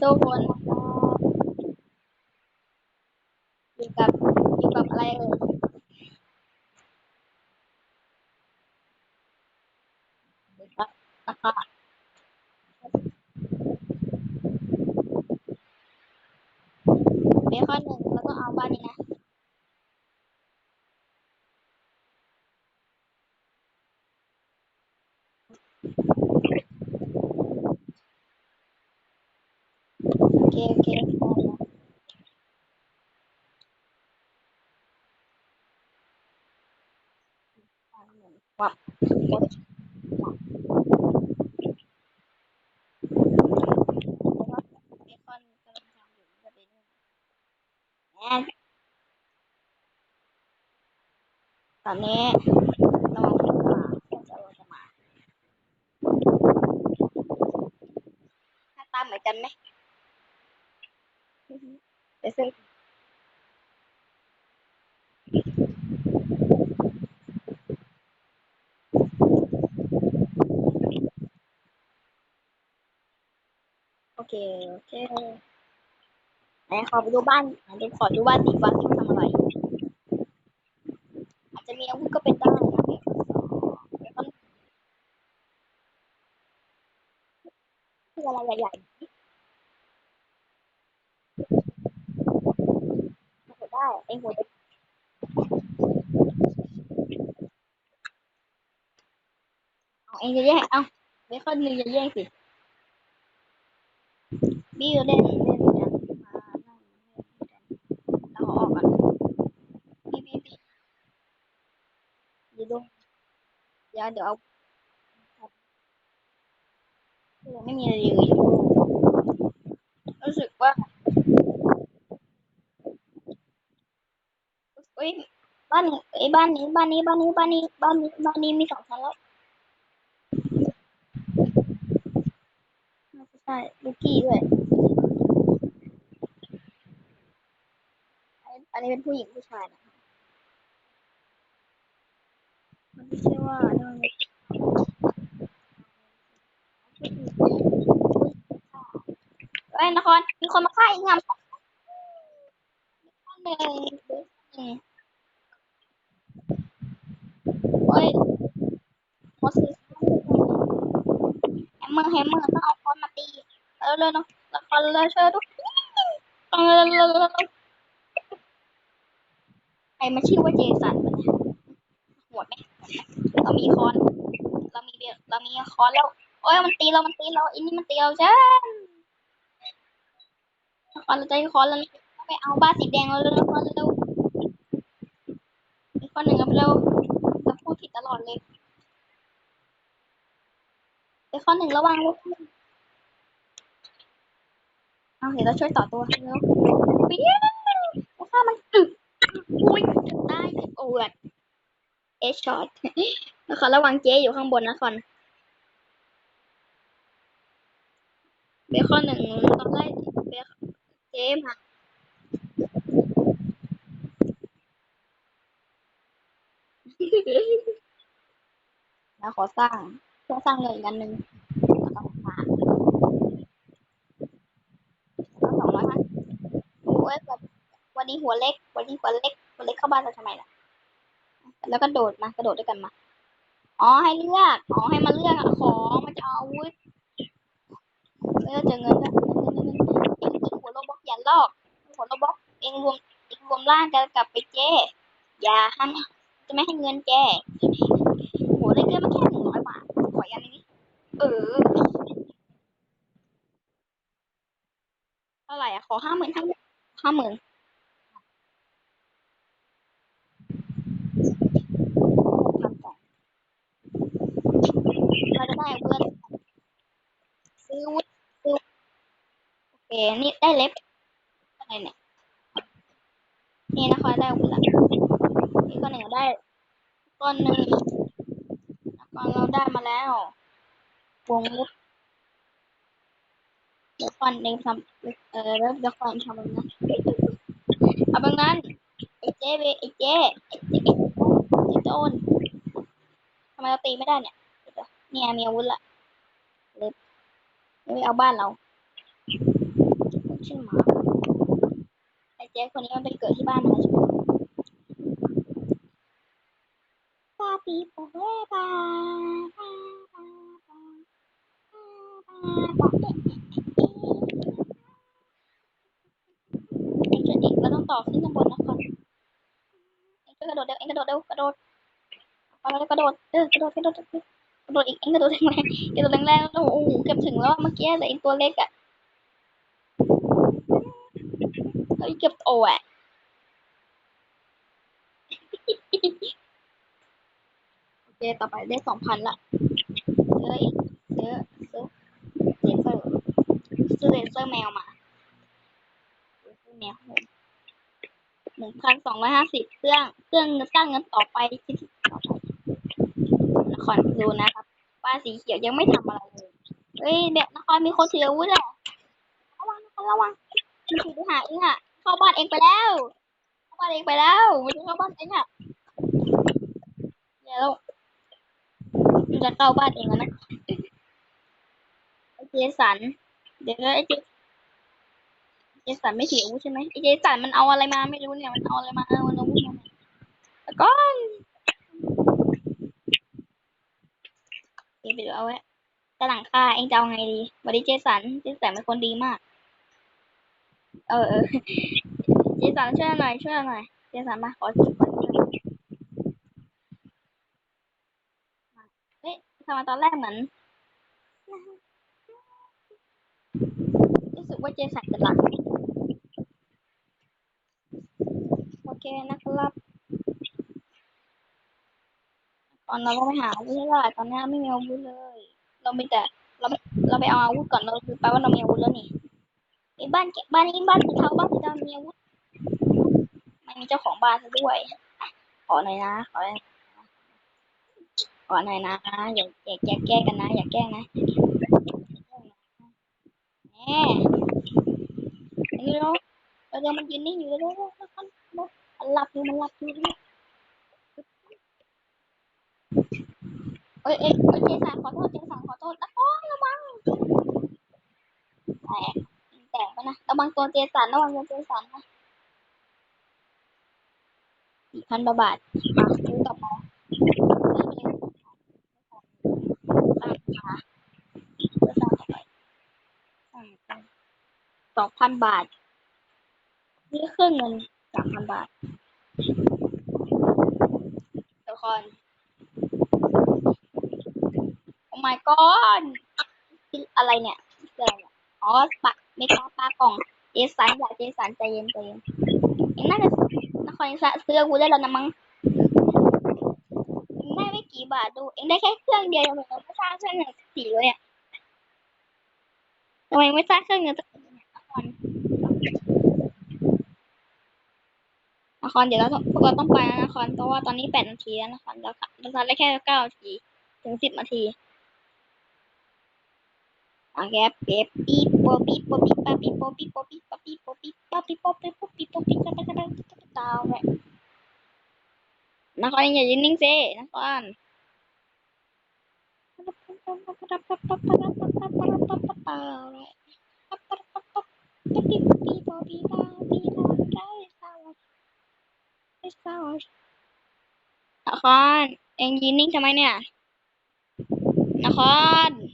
ทุกคนอยู่กับอยู่กับอะไรเอ่ยอยู่กับนะคะเบคอนหนึ่งแล้วก็เอาบ้านนี้นะ โอเค โอเคพอแล้ววับวับเบคอนกำลังทำอยู่จะเป็นแอนตอนนี้เราคิดว่าจะเราจะมาหน้าตาเหมือนกันไหมเดี๋ยวซื้อ โอเค โอเคไหนขอไปดูบ้านอะดูขอดูบ้านตีก่อนที่ทำอะไร อาจจะมีอาวุธก็เป็นได้นะเบคอนสองเบคอนคืออะไรใหญ่ๆได้ไอหัว เด็กเองจะแย่งเอาเบคอนนึงจะแย่งสิบี้เล่นเล่นกันมานั่งเล่นกันแล้วอาอกก่อนบี้บี้บี้เดี๋ยวดูเดี๋ยวเดี๋ยวเอาไม่มีอะไรเลยรู้สึกว่าเอ้ยบ้านนี้เอ้ยบ้านนี้บ้านนี้บ้านนี้บ้านนี้บ้านนี้บ้านนี้มีสองชั้นแล้วน่าจะใช่ลูกี้ด้วยอันนี้เป็นผู้หญิงผู้ชายนะคะมันไม่ใช่ว่าเรื่องเอ้ยนครมีคนมาฆ่าอีกงามนึ่งหนึ่งเฮ้ยมอสซี่แฮมเมอร์แฮมเมอร์ต้องเอา คอนมาเออเลยเนาะละครเลยช่วยด้วยเออเลยใครมาชื่อว่าเจสันวะเนี่ยหวดไหมเรามีคอน เรามีเบลเรามีคอนแล้ว โอ้ยมันตีเรา มันตีเราอันนี้มันตีเราใช่คอนเราใจคอนแล้วไปเอาบ้านสีแดงเราเร็วคอนเร็วมีคนหนึ่งเอาไปเร็วเราพูดผิดตลอดเลยไอ้ข้อหนึ่งระวังลูก เอาเดี๋ยวเราช่วยต่อตัวเร็วเปี้ยงแล้วข้ามันอึอุ้ยถึงได้โอ้ยเอชช็อตแล้วขอระวังเจ๊อยู่ข้างบนนะคอนเบคอนหนึ่งตอนแรกเบคเจ๊มาแล้วขอสร้างเพื่อสร้างเงินอีกอันหนึ่งหาแล้วสองร้อยห้าโอ้ยแบบวั นี้หัวเล็ก วันนี้หัวเล็ก หัวเล็กเข้าบ้านเราทำไมล่ะ แล้วก็โดดมากระโดดด้วยกันมา อ๋อให้เลือก อ๋อให้มาเลือกของมันจะเอาอาวุธเลือกเจอเงินด้วยเงินเงินเงินเองหัวโลบอกอย่าลอก หัวโลบอกเองรวมเองรวมร่างกันกับไปเจอย่าห้ามจะไม่ให้เงินแกหัวได้เงินมาแค่หนึ่งร้อยบาท ขอยันนี้เออเท่าไหร่อะ ขอห้าหมื่นห้าห้าหมื่นทำก่อนเราจะได้เพื่อนซื้อวุฒิซื้อโอ เคนี่ได้เล็บอะไรเนี่ย นี่นะคะได้วุฒิละนี่ก็หนึ่งได้ก้อนหนึ่งก้อนเราได้มาแล้ววงวุฒิเดี๋ยวก่อนเองทำเออแล้วเดี๋ยวก่อนทำแบบนั้นเอาแบบนั้นไอ้เจ๊เวไอ้เจ๊ไอ้เจ๊ไอ้โจนทำไมเราตีไม่ได้เนี่ยเนี่ยมีอาวุธละเล็บไม่เอาบ้านเรา ชื่อหมาไอ้เจ๊คคนนี้มันไปเกิดที่บ้านมาใช่ไหมปาปีโป้เอ้ปาปาปาปาปาปาเอ็งช่วยเอ็งเราต้องต่อขึ้นข้างบนนะก่อนเอ็งช่วยกระโดดเร็วเอ็งกระโดดเร็วกระโดดเอาแล้วกระโดดเออกระโดดกระโดดกระโดดอีกเอ็งกระโดดแรงๆกระโดดแรงๆแล้วโอ้โหเกือบถึงแล้วเมื่อกี้แต่เอ็งตัวเล็กอะ เฮ้เกือบโตอะโอเคต่อไปได้สองพันละซื้ออีกซื้อซื้อเลเซอร์ซื้อเลเซอร์แมวมาซื้อแมวหนึ่งพันสองร้อยห้าสิบเครื่องเครื่องสร้างเงินต่อไปที่ต่อไปนครดูนะครับป้าสีเขียวยังไม่ทำอะไรเลยเฮ้ยแบบนครมีคนถืออาวุธอะระวังนครระวังมันถือทหารเองอะ เข้าบ้านเองไปแล้ว เข้าบ้านเองไปแล้วมันจะเข้าบ้านเองอะเดี๋ยวมันจะเข้าบ้านเองแล้วนะไอเจสัน เดี๋ยวไอเจเจสันไม่ถืออาวุธใช่ไหมไอเจสันมันเอาอะไรมาไม่รู้เนี่ยมันเอาอะไรมาเอามันเอาอาวุธมาแล้วก็เดี๋ยวไปดูเอาไว้แต่หลังค่าเองจะเอาไงดีวันนี้เจสันเจสันเป็นคนดีมาก เออเออเจสันช่วยหน่อยช่วยหน่อยเจสันมาขอจุดก่อนเฮ้ยทำไมตอนแรกเหมือนรู้สึกว่าเจสันจะหลับโอเคนะครับตอนเราก็ไปหาอาวุธให้ได้ตอนนี้ไม่มีอาวุธเลย เรามีแต่เราไปเราไปเอาอาวุธก่อนเราคือแปลว่าเรามีอาวุธแล้วนี่ ไอ้บ้านแกบ้านนี้บ้านสีเทาบ้านสีดำมีอาวุธไม่มีเจ้าของบ้านซะด้วย ขอหน่อยนะขอหน่อยขอหน่อยนะอย่าอย่าอย่าแก้กันนะ อย่าแกล้งนะแหมนี่เราเราเดี๋ยวมันยืนนิ่งอยู่เลยมันหลับอยู่มันหลับอยู่เนี่ยเอ้ยเอ้ยเอ้ยเจสันขอโทษเจสันขอโทษนะโอ้ยระวังแตก กไปนะ ระวังตัวเจสัน ระวังตัวเจสันนะสี่พันบาทมาซื้อต่อมาตั้งคาเพื่อสร้างต่อไปสองพันบาท นี่เครื่องเงินสามพันบาททุกคนโอ้ my god อะไรเนี่ยคืออะไรเนี่ยอ๋อปะ เมกาปลากล่องเจสันอย่าเจสันใจเย็นใจเย็นเองน่าจะนครซื้ออาวุธได้แล้วนะมั้งได้ไม่กี่บาทดู เองได้แค่เครื่องเดียวยังไม่สร้างเครื่องเงินสักทีเลยอะทำไมไม่สร้างเครื่องเงินสักทีเนี่ยนครนครเดี๋ยวเราพวกเราต้องไปแล้วนครเพราะว่าตอนนี้แปดนาทีแล้วนครเราเราได้แค่เก้านาทีถึงสิบนาที อะแกเป๊ปปีโปปีโปปีปาปีโปปีโปปีปาปีโปปีปา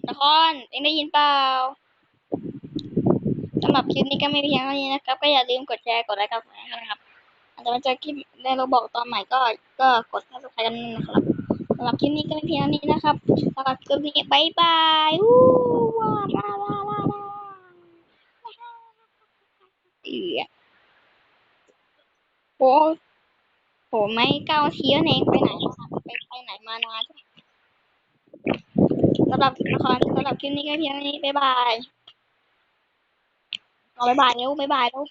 นครเองได้ยินเปล่าสำหรับคลิปนี้ก็ไม่เพียงเท่านี้นะครับ ก็อย่าลืมกดแชร์กดไลค์กดแชร์นะครับอาจจะมาเจอคลิปในเราบอกตอนใหม่ก็ก็กด subscribe กันนะครับสำหรับคลิปนี้ก็ไม่เพียงเท่านี้นะครับสำหรับคลิปนี้บายบายอู้ว้าลาลาลาลาเอือโอ้โหไม่เก้าเทีแล้วเองไปไหนมาไปไปไหนมานาน สำหรับละครสำหรับคลิปนี้แค่เพียงนี้บายบายเอาบายบายเร็วบายบายเร็ว